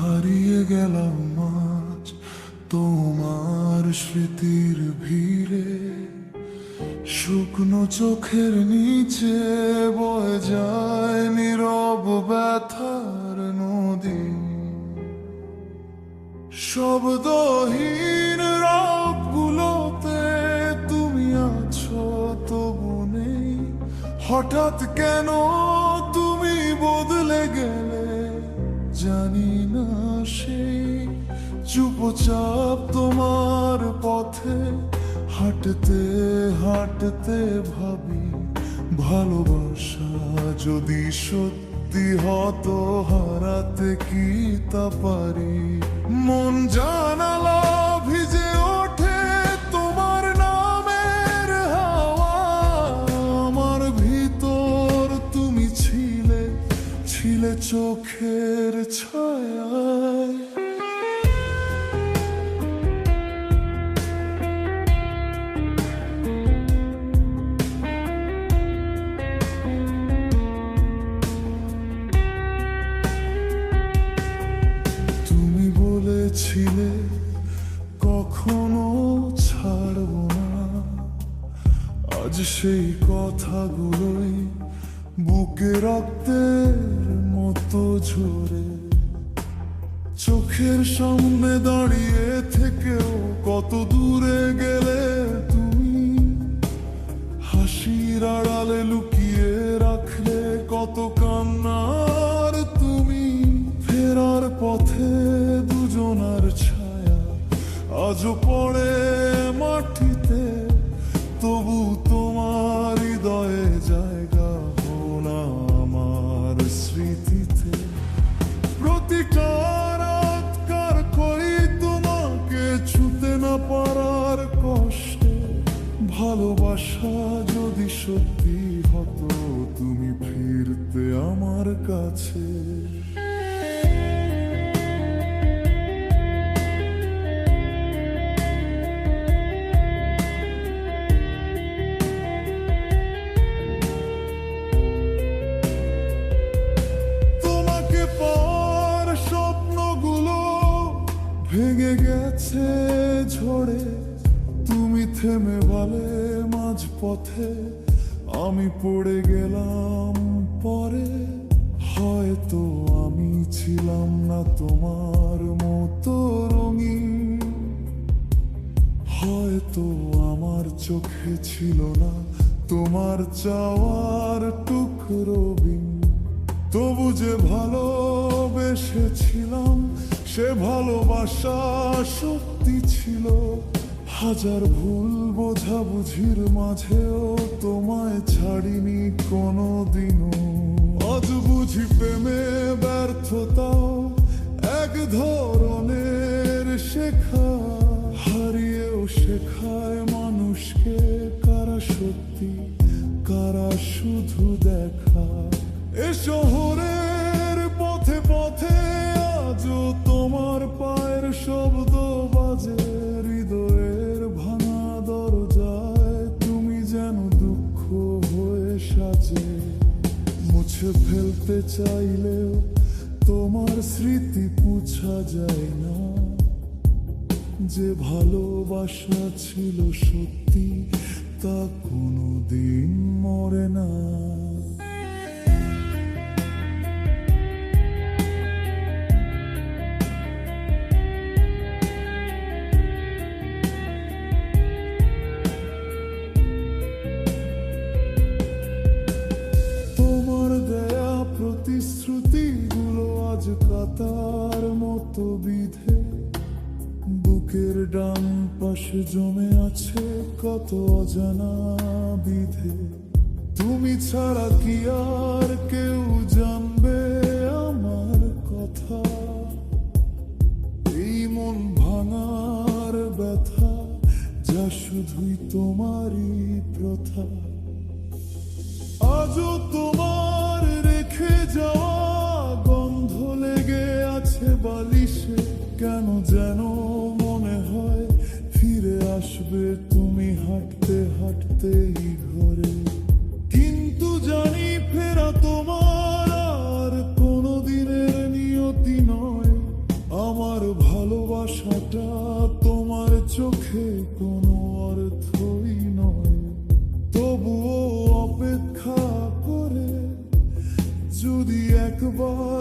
হারিয়ে গেলাম আজ তোমার স্মৃতির ভিড়ে। শুকনো চোখের নিচে বয়ে যায় নীরব ব্যথার নদী। শব্দহীন রাতগুলোতে তুমি আছো, তবু নেই। হঠাৎ কেন জানি না সেই চুপচাপ তোমার পথে হাঁটতে হাঁটতে ভাবি, ভালোবাসা যদি সত্যি হতো হারাতে কি তা পারি? মন জানালা রক্তের মতো ঝরে চোখের সামনে দাঁড়িয়ে থেকেও কত দূরে গেলে তুমি? হাসির আড়ালে লুকিয়ে রাখলে কত কান্নার তুমি? ফেরার পথে দুজনার ছায়া আজও থেমে বলে মাঝ পথে আমি পড়ে গেলাম পরে। হয়তো আমি ছিলাম না তোমার মতো রঙিন। হয়তো আমার চোখে ছিল না তোমার চাওয়ার টুকরো বিন। তবু যে ভালোবেসেছিলাম, সে ভালোবাসা সত্যি ছিল। হাজার ভুল বোঝাবুঝির মাঝেও তোমায় ছাড়িনি কোনো দিনও আজ বুঝি প্রেমে ব্যর্থতাও এক ধরনের শেখা। হারিয়েও শেখায় মানুষকে কারা সত্যি, কারা শুধু দেখা। এ ফেলতে চাইলেও তোমার স্মৃতি পুছা যায় না। যে ভালোবাসা ছিল সত্যি তা কোনো দিন মরে না। বুকের ডান পাশে জমে আছে কত অজানা বিধে। তুমি ছাড়া কি আর কেউ জানবে আমার কথা? এই মন ভাঙার ব্যথা যা শুধুই তোমারই প্রথা। আজও তোমার রেখে যাওয়া গন্ধ লেগে আছে বালিশে, কেন যেন আসবে তুমি হাঁটতে হাঁটতেই ঘরে। কিন্তু জানি ফেরা তোমার আর কোনো দিনের নিয়তি নয়। আমার ভালোবাসাটা তোমার চোখে কোনো অর্থই নয়। তবুও অপেক্ষা করে যদি একবার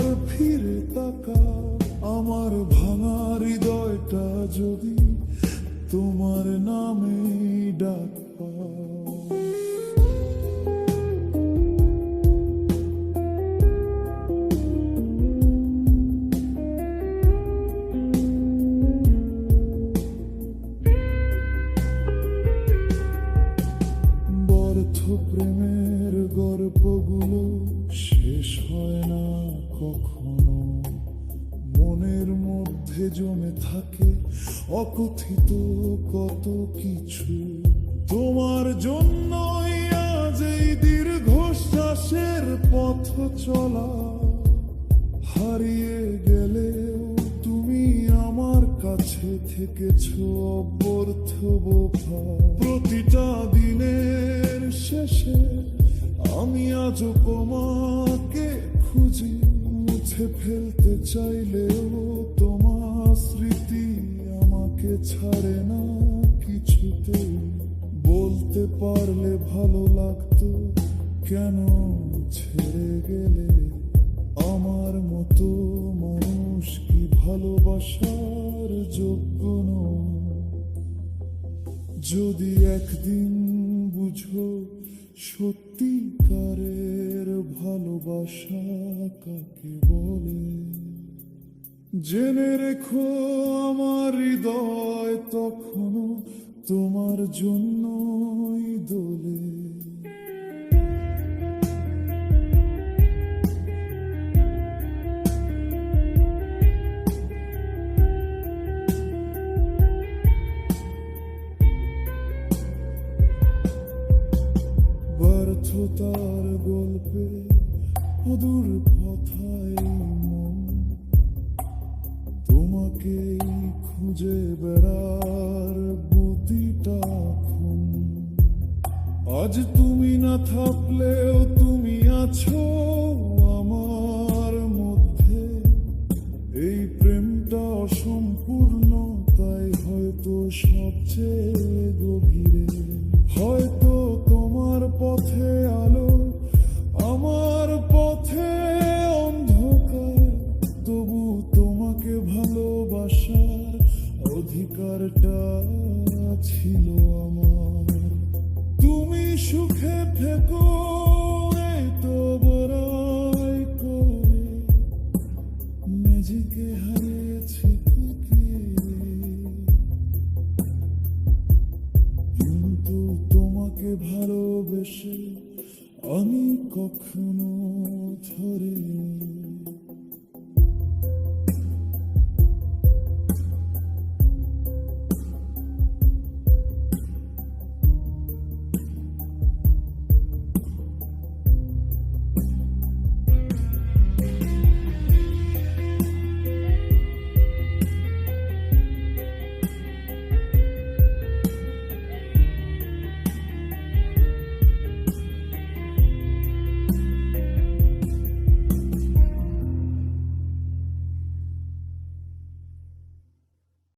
জমে থাকে, অকথিত কত কিছু। তোমার জন্যই আজ এই দীর্ঘশ্বাসের পথ চলা। হারিয়ে গেলেও তুমি আমার কাছে থেকেছ অব্যর্থ বোফা প্রতিটা দিনের শেষে আমি আজও তোমাকে খুঁজি, মুছে ফেলতে চাইলেও স্মৃতি আমাকে ছাড়ে না কিছুতে। বলতে পারলে ভালো লাগতো, কেন ছেড়ে গেলে? আমার মতো মানুষ কি ভালোবাসার যোগ্য যদি একদিন বুঝো সত্যিকারের ভালোবাসা কাকে বলে? জেনে রেখো আমার হৃদয় তখনও তোমার জন্যই দোলে। ব্যর্থতার গল্পে অদূর কথায় তোমাকেই খুঁজে বেড়ার প্রতিটা ক্ষণ আজ তুমি না থাকলেও তুমি আছো আমার মধ্যে। এই প্রেমটা অসম্পূর্ণ তাই হয়তো সবচেয়ে গভীরে।